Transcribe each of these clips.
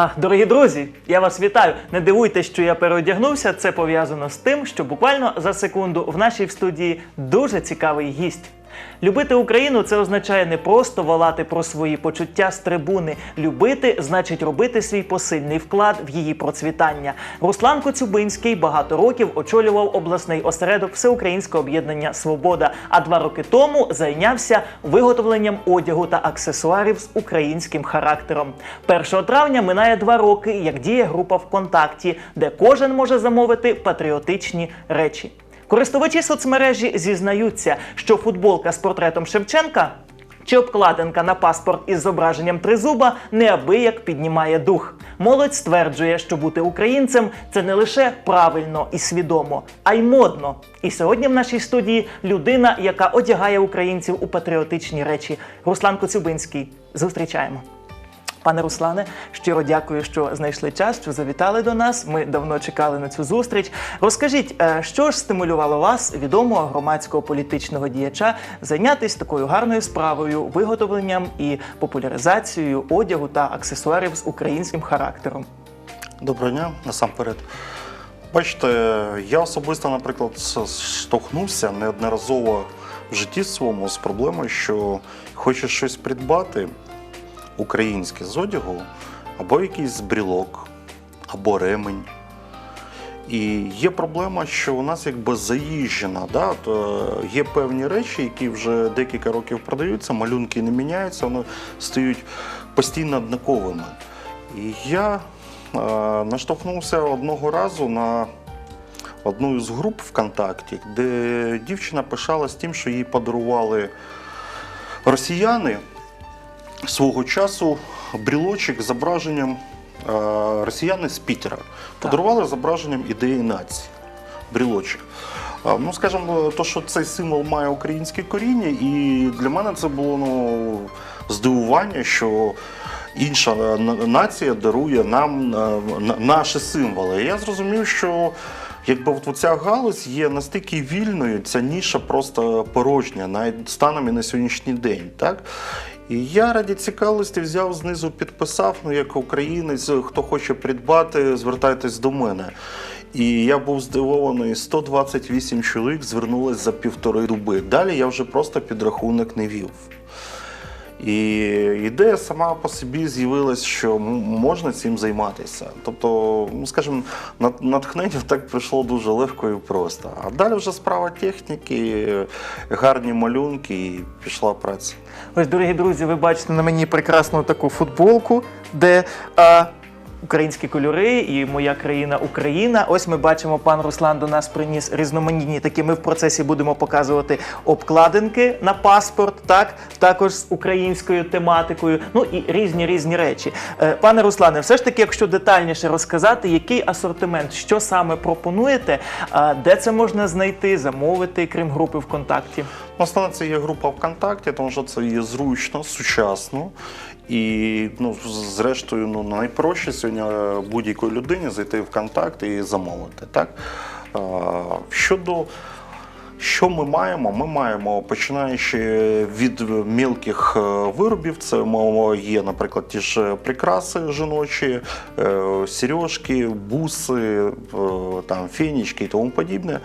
А, дорогі друзі, я вас вітаю. Не дивуйтесь, що я переодягнувся. Це пов'язано з тим, що буквально за секунду в нашій студії дуже цікавий гість. Любити Україну це означає не просто волати про свої почуття з трибуни. Любити значить робити свій посильний вклад в її процвітання. Руслан Коцюбинський багато років очолював обласний осередок Всеукраїнського об'єднання Свобода. А два роки тому зайнявся виготовленням одягу та аксесуарів з українським характером. 1 травня минає два роки, як діє група ВКонтакті, де кожен може замовити патріотичні речі. Користувачі соцмережі зізнаються, що футболка з портретом Шевченка чи обкладинка на паспорт із зображенням тризуба неабияк піднімає дух. Молодь стверджує, що бути українцем це не лише правильно і свідомо, а й модно. І сьогодні в нашій студії людина, яка одягає українців у патріотичні речі. Руслан Коцюбинський. Зустрічаємо. Пане Руслане, щиро дякую, що знайшли час, що завітали до нас. Ми давно чекали на цю зустріч. Розкажіть, е, що ж стимулювало вас, відомого громадського політичного діяча, зайнятися такою гарною справою, виготовленням і популяризацією одягу та аксесуарів з українським характером? Доброго дня, насамперед. Бачите, я особисто, наприклад, штовхнувся неодноразово в житті своєму з проблемою, що хочеш щось придбати українське з одягу, або якийсь брілок, або ремень. І є проблема, що у нас якби заїжджена. Да? То є певні речі, які вже декілька років продаються, малюнки не міняються, вони стають постійно однаковими. І я е, наштовхнувся одного разу на одну із груп ВКонтакті, де дівчина пишалась тим, що їй подарували росіяни свого часу брілочок з зображенням е, росіяни з Пітера. Подарували зображенням ідеї нації. Брілочок. Е, Ну, скажімо, то, що цей символ має українське коріння, і для мене це було ну, здивування, що інша е, нація дарує нам наші символи. І я зрозумів, що якби от ця галузь є настільки вільною, ця ніша просто порожня, навіть станом і на сьогоднішній день. Так? І я раді цікавості взяв знизу, підписав, ну як українець, хто хоче придбати, звертайтесь до мене. І я був здивований, 128 чоловік звернулись за півтори дуби. Далі я вже просто підрахунок не вів. І ідея сама по собі з'явилась, що можна цим займатися. Тобто, ну скажімо, нат- натхнення так прийшло дуже легко і просто. А далі вже справа техніки, гарні малюнки і пішла праця. Ось, дорогі друзі, ви бачите на мені прекрасну таку футболку, де українські кольори і моя країна Україна. Ось ми бачимо, пан Руслан до нас приніс різноманітні такі. Ми в процесі будемо показувати обкладинки на паспорт, так також з українською тематикою. Ну і різні різні речі. Е, Пане Руслане, все ж таки, якщо детальніше розказати, який асортимент, що саме пропонуєте, де це можна знайти, замовити, крім групи ВКонтакті? Основне станції є група ВКонтакті, тому що це є зручно, сучасно. І ну, зрештою, ну, найпроще сьогодні будь-якої людині зайти в контакт і замовити. Так? Щодо що ми маємо? Ми маємо починаючи від мілких е, виробів, це є, наприклад, ті ж прикраси жіночі, е, сережки, буси, е, там фенічки і тому подібне.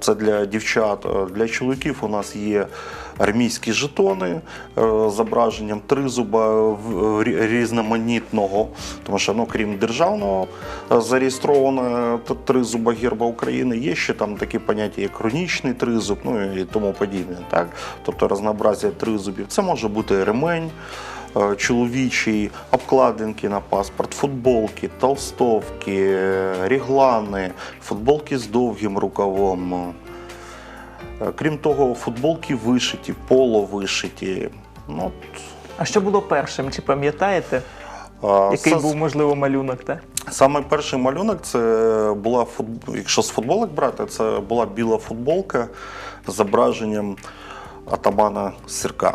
Це для дівчат. Для чоловіків у нас є армійські жетони е, з зображенням тризуба різноманітного, тому що ну, крім державного е, зареєстрованого тризуба герба України, є ще там такі поняття, як хронічний тризуб, ну і тому подібне. Так? Тобто разнообразія тризубів. Це може бути ремень. е, Чоловічий, обкладинки на паспорт, футболки, толстовки, е, ріглани, футболки з довгим рукавом. Е, Крім того, футболки вишиті, поло вишиті. Ну, от, А що було першим? Чи пам'ятаєте? Який це- був можливо малюнок? Та? Саме перший малюнок це була футбол... якщо з футболок брати, це була біла футболка з зображенням атамана Сірка.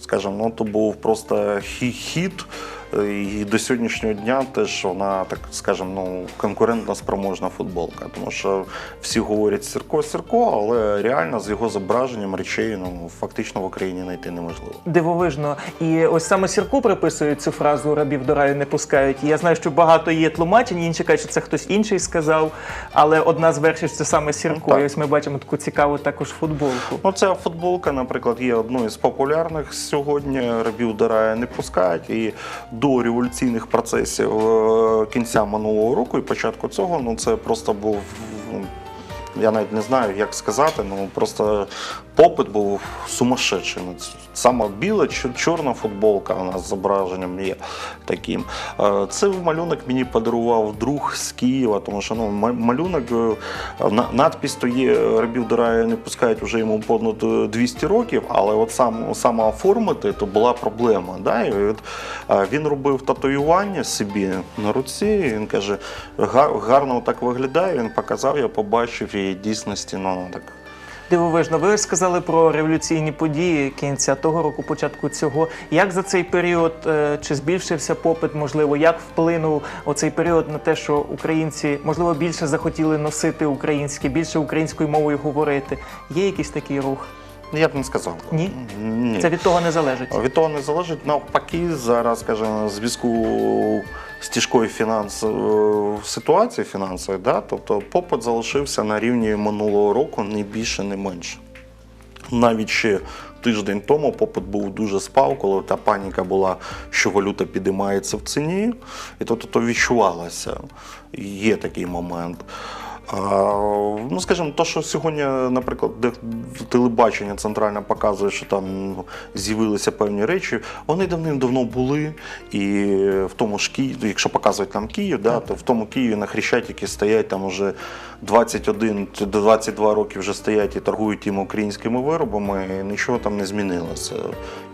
Скажімо, ну то був просто хі- хід Е, І до сьогоднішнього дня теж вона, так скажемо, ну, конкурентно спроможна футболка. Тому що всі говорять Сірко, Сірко, але реально з його зображенням речей ну, фактично в Україні знайти неможливо. Дивовижно. І ось саме Сірку приписують цю фразу рабів до раю не пускають. І я знаю, що багато є тлумачень, інші кажуть, що це хтось інший сказав. Але одна з версій це саме Сірко. Ну. І ось ми бачимо таку цікаву також футболку. Ну, ця футболка, наприклад, є одною з популярних сьогодні. Рабів до раю не пускають. І до революційних процесів е, кінця минулого року і початку цього, ну це просто був. ну, Я навіть не знаю, як сказати, ну просто попит був сумасшедший. Ну, Саме біла, чорна футболка нас з зображенням є таким. Е, Це малюнок мені подарував друг з Києва, тому що ну, малюнок, е, на- надпись то є рабів до раю не пускають вже йому понад 200 років, але от сам, саме оформити то була проблема. Да? І от, е, він робив татуювання собі на руці. і Він каже, гарно так виглядає. Він показав, я побачив і дійсності ну, так. Дивовижно, ви сказали про революційні події кінця того року, початку цього. Як за цей період е, чи збільшився попит? Можливо, як вплинув оцей період на те, що українці можливо більше захотіли носити українське, більше українською мовою говорити? Є якийсь такий рух? Ну, Я б не сказав. Ні? Ні. Це від того не залежить. Від того не залежить навпаки, зараз, скажімо, в зв'язку з тяжкою фінанс... е, ситуацією фінансовою, да? тобто попит залишився на рівні минулого року, не більше, не менше. Навіть ще тиждень тому попит був дуже спав, коли та паніка була, що валюта підіймається в ціні, і то, то, то відчувалося. Є такий момент. А, ну, скажімо, то, що сьогодні, наприклад, де телебачення центральне показує, що там з'явилися певні речі, вони давним-давно були. І в тому ж Києві, якщо показують нам Київ, да, то в тому Києві на Хрещатикі стоять там уже 21 чи 22 роки вже стоять і торгують тими українськими виробами, і нічого там не змінилося.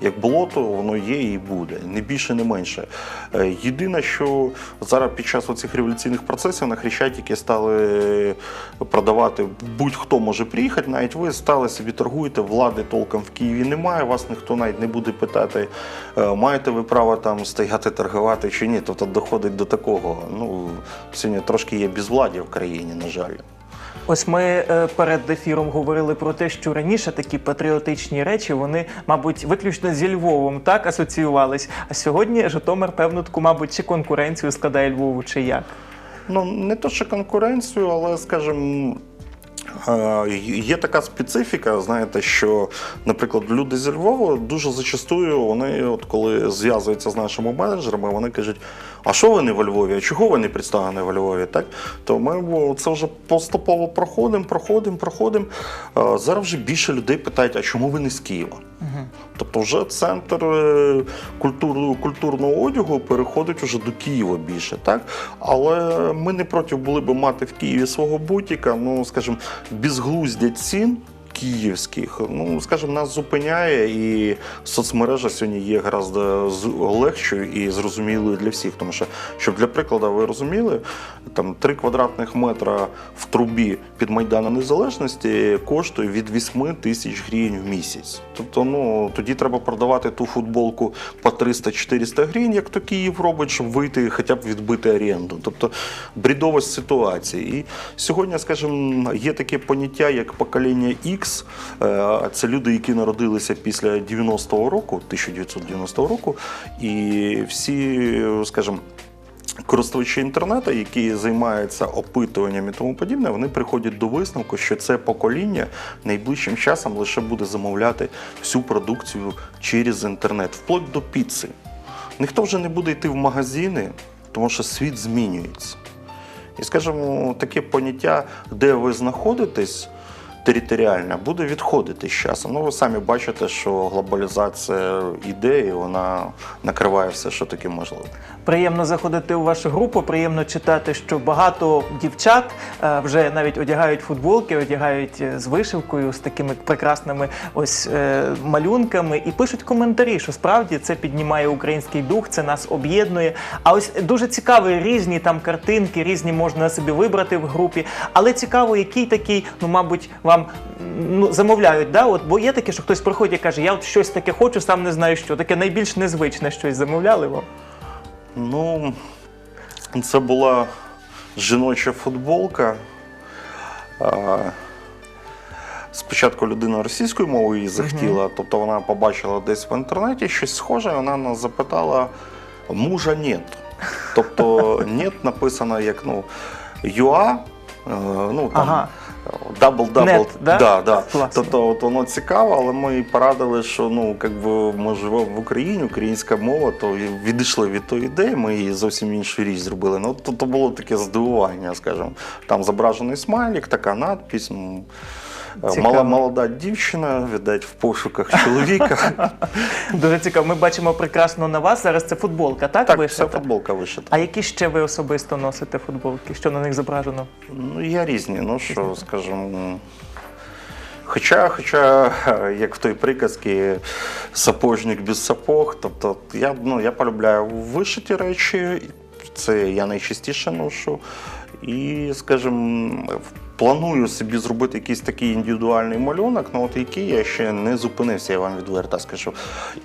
Як було, то воно є і буде. Не більше, не менше. Е, Єдине, що зараз під час оцих революційних процесів на Хрещатикі стали продавати будь-хто може приїхати, навіть ви стали собі торгуєте, влади толком в Києві немає, вас ніхто навіть не буде питати, е, маєте ви право там стояти торгувати чи ні. Тобто доходить до такого. Ну, сьогодні трошки є безвладдя в країні, на жаль. Ось ми е, перед ефіром говорили про те, що раніше такі патріотичні речі вони, мабуть, виключно зі Львовом так асоціювались. А сьогодні Житомир, певно, таку, мабуть, чи конкуренцію складає Львову, чи як. Ну, не то, що конкуренцію, але, скажімо, є така специфіка, знаєте, що, наприклад, люди зі Львова дуже зачастую, вони, от коли зв'язуються з нашими менеджерами, вони кажуть, а що ви не во Львові? А чого ви не представлені во Львові? Так? То ми це вже поступово проходимо, проходимо, проходимо. Зараз вже більше людей питають, а чому ви не з Києва? Тобто вже центр е, культурного одягу переходить вже до Києва більше, так? Але ми не проти були б мати в Києві свого бутіка, ну, скажімо, безглуздя цін. Київських, ну скажімо, нас зупиняє, і соцмережа сьогодні є гораздо легшою і зрозумілою для всіх. Тому що, щоб для прикладу ви розуміли, там 3 квадратних метра в трубі під Майданом Незалежності коштує від 8 тисяч гривень в місяць. Тобто, ну тоді треба продавати ту футболку по 300-400 гривень, як то Київ робить, щоб вийти, хоча б відбити оренду. Тобто брідовість ситуації. І сьогодні, скажімо, є таке поняття, як покоління X. Е, Це люди, які народилися після 90-го року, 1990 року, і всі, скажімо, Користувачі інтернету, які займаються опитуванням і тому подібне, вони приходять до висновку, що це покоління найближчим часом лише буде замовляти всю продукцію через інтернет, вплоть до піци. Ніхто вже не буде йти в магазини, тому що світ змінюється. І, скажімо, таке поняття, де ви знаходитесь територіально, буде відходити з часом. Ну, ви самі бачите, що глобалізація іде, і вона накриває все, що таке можливо. Приємно заходити у вашу групу, приємно читати, що багато дівчат е, вже навіть одягають футболки, одягають е, з вишивкою, з такими прекрасними ось е, малюнками, і пишуть коментарі, що справді це піднімає український дух, це нас об'єднує. А ось дуже цікаві різні там картинки, різні можна собі вибрати в групі. Але цікаво, який такий, ну мабуть, вам ну, замовляють. Да? От, бо є таке, що хтось приходить і каже, я от щось таке хочу, сам не знаю що. Таке найбільш незвичне щось замовляли вам. Ну, це була жіноча футболка. А, Спочатку людина російською мовою її захотіла, тобто вона побачила десь в інтернеті щось схоже, вона нас запитала: мужа нет. Тобто нет написано як ну, ЮА, е, ну там Ага. Дабл-дабл. Да? Да, да. Тобто от воно цікаво, але ми порадили, що ну, якби ми живемо в Україні, українська мова, то відійшли від тої ідеї, ми її зовсім іншу річ зробили. Ну, то, то було таке здивування, скажімо. Там зображений смайлік, така надпись. Ну. Мала, молода дівчина, віддать в пошуках чоловіка. Дуже цікаво. Ми бачимо прекрасно на вас. Зараз це футболка, так? так, вишита? вся футболка вишита. А які ще ви особисто носите футболки? Що на них зображено? Ну, я різні, ну що, скажімо. Хоча, хоча, як в той приказці, сапожник без сапог, тобто я, ну, я полюбляю вишиті речі, це я найчастіше ношу. І, скажімо, планую собі зробити якийсь такий індивідуальний малюнок, ну от який я ще не зупинився, я вам відверто скажу.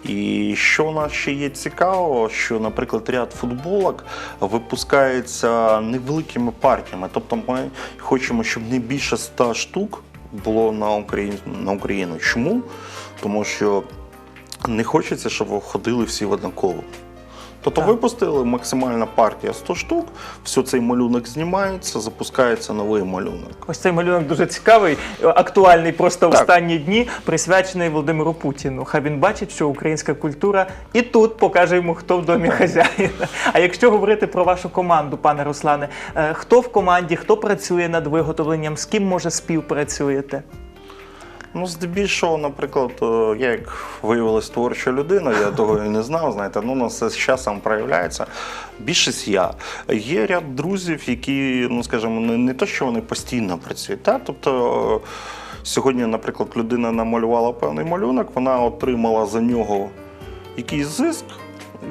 І що у нас ще є цікаво, що, наприклад, ряд футболок випускається невеликими партіями. Тобто ми хочемо, щоб не більше 100 штук було на Україну. На Україну. Чому? Тому що не хочеться, щоб ходили всі в однаково. Тобто Так. випустили максимальна партія 100 штук, все цей малюнок знімається, запускається новий малюнок. Ось цей малюнок дуже цікавий, актуальний просто в останні дні, присвячений Володимиру Путіну. Хай він бачить, що українська культура і тут покаже йому, хто в домі хазяїн. А якщо говорити про вашу команду, пане Руслане, е, хто в команді, хто працює над виготовленням, з ким може співпрацюєте? Ну, здебільшого, наприклад, е, я як виявилась творча людина, я того і не знав, знаєте, ну на це з часом проявляється. Більшість я. Є ряд друзів, які, ну скажімо, не, не то, що вони постійно працюють. Та? Тобто е, сьогодні, наприклад, людина намалювала певний малюнок, вона отримала за нього якийсь зиск.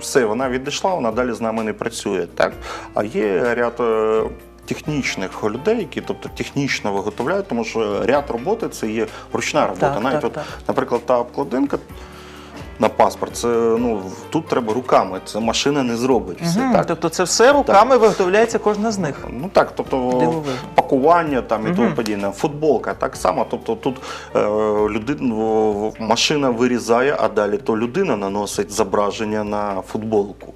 Все, вона відійшла, вона далі з нами не працює. Так? А є ряд е, технічних людей, які тобто, технічно виготовляють, тому що ряд роботи це є ручна робота. Так, Навіть так, от, так. наприклад, та обкладинка на паспорт, це ну тут треба руками, це машина не зробить. Все, Мгм, так? Тобто це все руками виготовляється кожна з них. Ну так, тобто Дивовижно. пакування там і тому подібне. Футболка так само. Тобто тут е, людина, машина вирізає, а далі то людина наносить зображення на футболку.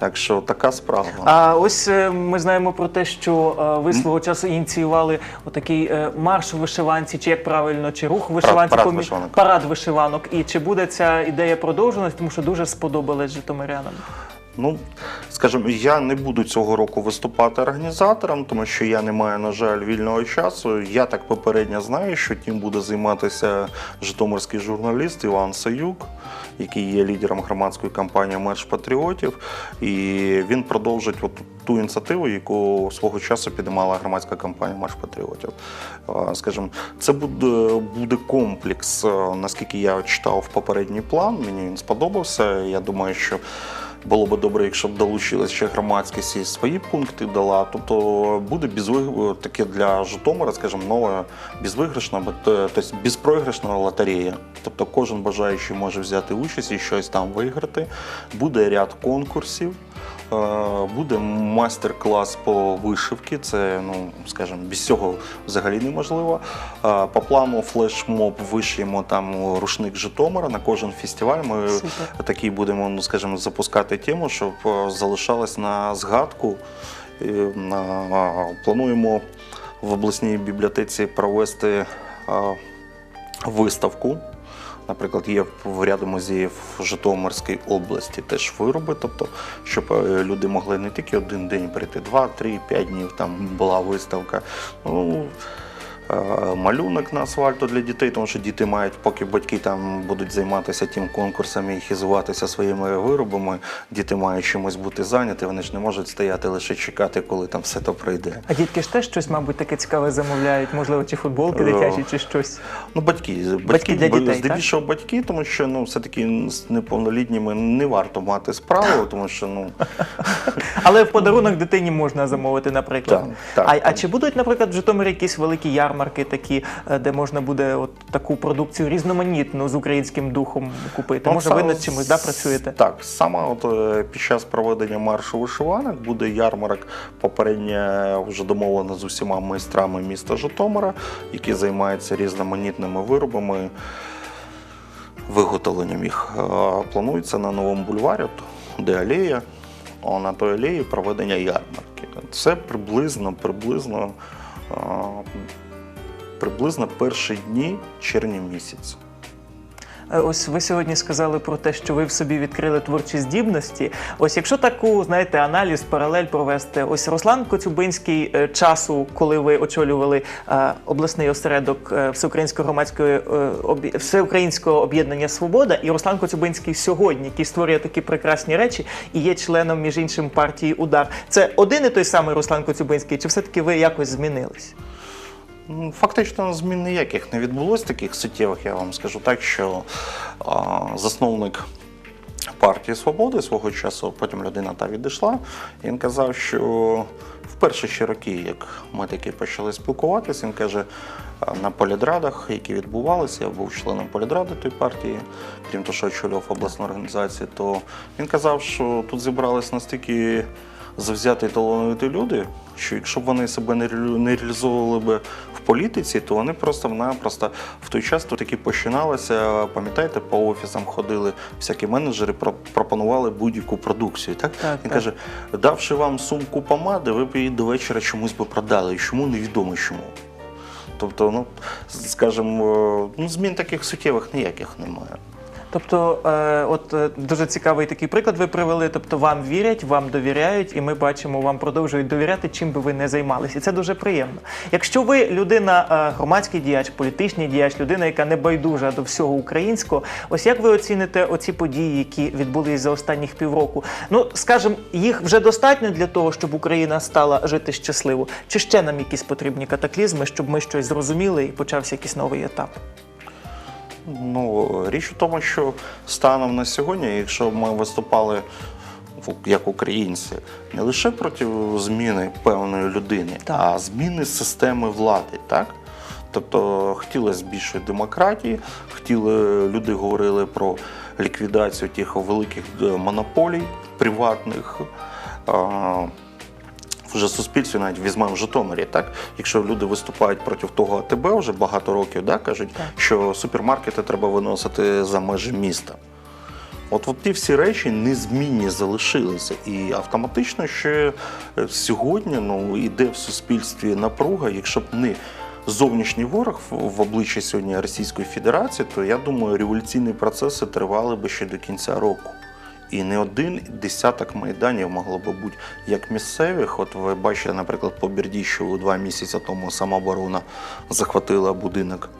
Так що така справа. А ось е, ми знаємо про те, що е, ви свого часу ініціювали отакий е, марш у вишиванці, чи як правильно, чи рух у вишиванці парад помі- вишиванок. парад вишиванок. І чи буде ця ідея продовжена, тому що дуже сподобалась житомирянам. Ну, скажімо, я не буду цього року виступати організатором, тому що я не маю, на жаль, вільного часу. Я так попередньо знаю, що тим буде займатися житомирський журналіст Іван Саюк, який є лідером громадської кампанії Мерш Патріотів. І він продовжить от ту ініціативу, яку свого часу піднімала громадська кампанія Марш Патріотів. Скажімо, це буде, буде комплекс, е, наскільки я читав попередній план. Мені він сподобався. Я думаю, що було би добре, якщо б долучилась ще громадськість і свої пункти дала. Тобто буде безвиг... таке для Житомира, скажімо, нова безвиграшна, тобто безпроіграшна лотерея. Тобто кожен бажаючий може взяти участь і щось там виграти. Буде ряд конкурсів. Буде майстер-клас по вишивці. Це, ну скажімо, без цього взагалі неможливо. По плану флешмоб вишиємо там рушник Житомира на кожен фестиваль. Ми Супер. такі будемо, ну скажімо, запускати тему, щоб залишалось на згадку. Плануємо в обласній бібліотеці провести виставку. Наприклад, є в ряду музеїв в Житомирській області теж вироби, тобто, щоб е, люди могли не тільки один день прийти, два, три, п'ять днів там була виставка. Ну, малюнок на асфальту для дітей, тому що діти мають, поки батьки там будуть займатися тим конкурсами і хизуватися своїми виробами, діти мають чимось бути зайняті, вони ж не можуть стояти лише чекати, коли там все то прийде. А дітки ж теж щось, мабуть, таке цікаве замовляють, можливо, чи футболки Е, дитячі, чи щось. Ну, батьки, Батьки для дітей, здебільшого батьки, тому що ну, все-таки з неповнолітніми не варто мати справу, тому що ну, Але в подарунок дитині можна замовити, наприклад. Так, так, а, а чи будуть, наприклад, в Житомирі якісь великі ярмарки? Ярмарки такі, е, де можна буде от таку продукцію різноманітну з українським духом купити. Ну, Може, ви над чимось да, працюєте? Так, саме от е, під час проведення маршу вишиванок буде ярмарок попередньо вже домовлено з усіма майстрами міста Житомира, які займаються різноманітними виробами, виготовленням їх. Е, Планується на новому бульварі, де алея, а на той алеї проведення ярмарки. Це приблизно, приблизно, приблизно перші дні червня місяця. Е, Ось ви сьогодні сказали про те, що ви в собі відкрили творчі здібності. Ось якщо таку, знаєте, аналіз, паралель провести, ось Руслан Коцюбинський е, часу, коли ви очолювали е, обласний осередок всеукраїнського громадської всеукраїнського об'єднання Свобода, і Руслан Коцюбинський сьогодні, який створює такі прекрасні речі і є членом між іншим партії Удар. Це один і той самий Руслан Коцюбинський, чи все-таки ви якось змінились? Фактично змін ніяких не відбулось таких суттєвих. Я вам скажу так, що засновник партії Свободи свого часу, потім людина та відійшла. Він казав, що в перші ще роки, як ми таки почали спілкуватися, він каже, на полідрадах, які відбувалися, я був членом полідради тої партії, крім того, що очолював обласну організацію, то він казав, що тут зібрались настільки завзяті і талановиті люди, що якщо б вони себе не реалізовували би політиці, то вони просто-напросто в той час то таки починалися. Пам'ятаєте, по офісам ходили всякі менеджери, пропонували будь-яку продукцію. Так, Так, він так. каже, давши вам сумку помади, ви б її до вечора чомусь би продали. І чому невідомо чому. Тобто, ну скажімо, ну змін таких суттєвих ніяких немає. Тобто, е, от е, дуже цікавий такий приклад ви привели. Тобто, вам вірять, вам довіряють, і ми бачимо, вам продовжують довіряти, чим би ви не займалися. І це дуже приємно. Якщо ви людина, е, громадський діяч, політичний діяч, людина, яка не байдужа до всього українського, ось як ви оціните оці події, які відбулись за останніх півроку? Ну, скажімо, їх вже достатньо для того, щоб Україна стала жити щасливо, чи ще нам якісь потрібні катаклізми, щоб ми щось зрозуміли і почався якийсь новий етап? Ну, річ у тому, що станом на сьогодні, якщо ми виступали як українці не лише проти зміни певної людини, Так. а зміни системи влади, так? Тобто хотілося більшої демократії, хотіли, люди говорили про ліквідацію тих великих е, монополій приватних. Вже суспільстві навіть візьмемо в Житомирі, так якщо люди виступають проти того АТБ вже багато років, да, кажуть, Так. що супермаркети треба виносити за межі міста. От, от ті всі речі незмінні залишилися. І автоматично ще е, сьогодні ну, йде в суспільстві напруга, якщо б не зовнішній ворог в, в обличчі сьогодні Російської Федерації, то я думаю, революційні процеси тривали би ще до кінця року. І не один десяток майданів могло би бути як місцевих. От ви бачите, наприклад, по Бердіщеву два місяці тому самооборона захватила будинок.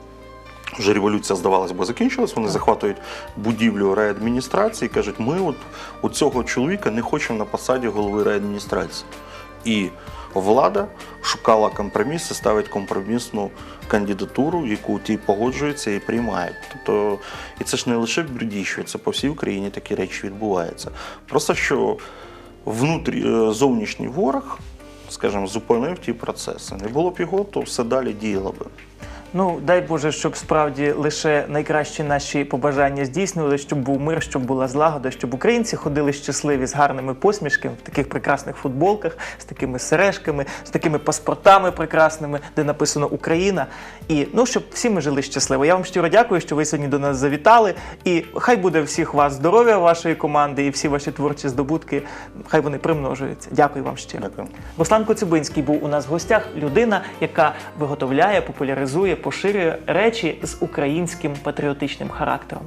Вже революція, здавалася, бо закінчилась. Вони захватують будівлю райадміністрації і кажуть, ми от у цього чоловіка не хочемо на посаді голови райадміністрації. І влада шукала компроміс і ставить компромісну кандидатуру, яку ті погоджуються і приймають. Тобто, і це ж не лише в Бердіщі, це по всій Україні такі речі відбуваються. Просто що внутрі, е, зовнішній ворог, скажімо, зупинив ті процеси. Не було б його, то все далі діяло би. Ну, дай Боже, щоб справді лише найкращі наші побажання здійснювалися, щоб був мир, щоб була злагода, щоб українці ходили щасливі з гарними посмішками в таких прекрасних футболках, з такими сережками, з такими паспортами прекрасними, де написано Україна. І ну, щоб всі ми жили щасливо. Я вам щиро дякую, що ви сьогодні до нас завітали. І хай буде всіх вас здоров'я, вашої команди і всі ваші творчі здобутки. Хай вони примножуються. Дякую вам щиро. Дякую. Руслан Коцюбинський був у нас в гостях. Людина, яка виготовляє, популяризує, поширює речі з українським патріотичним характером.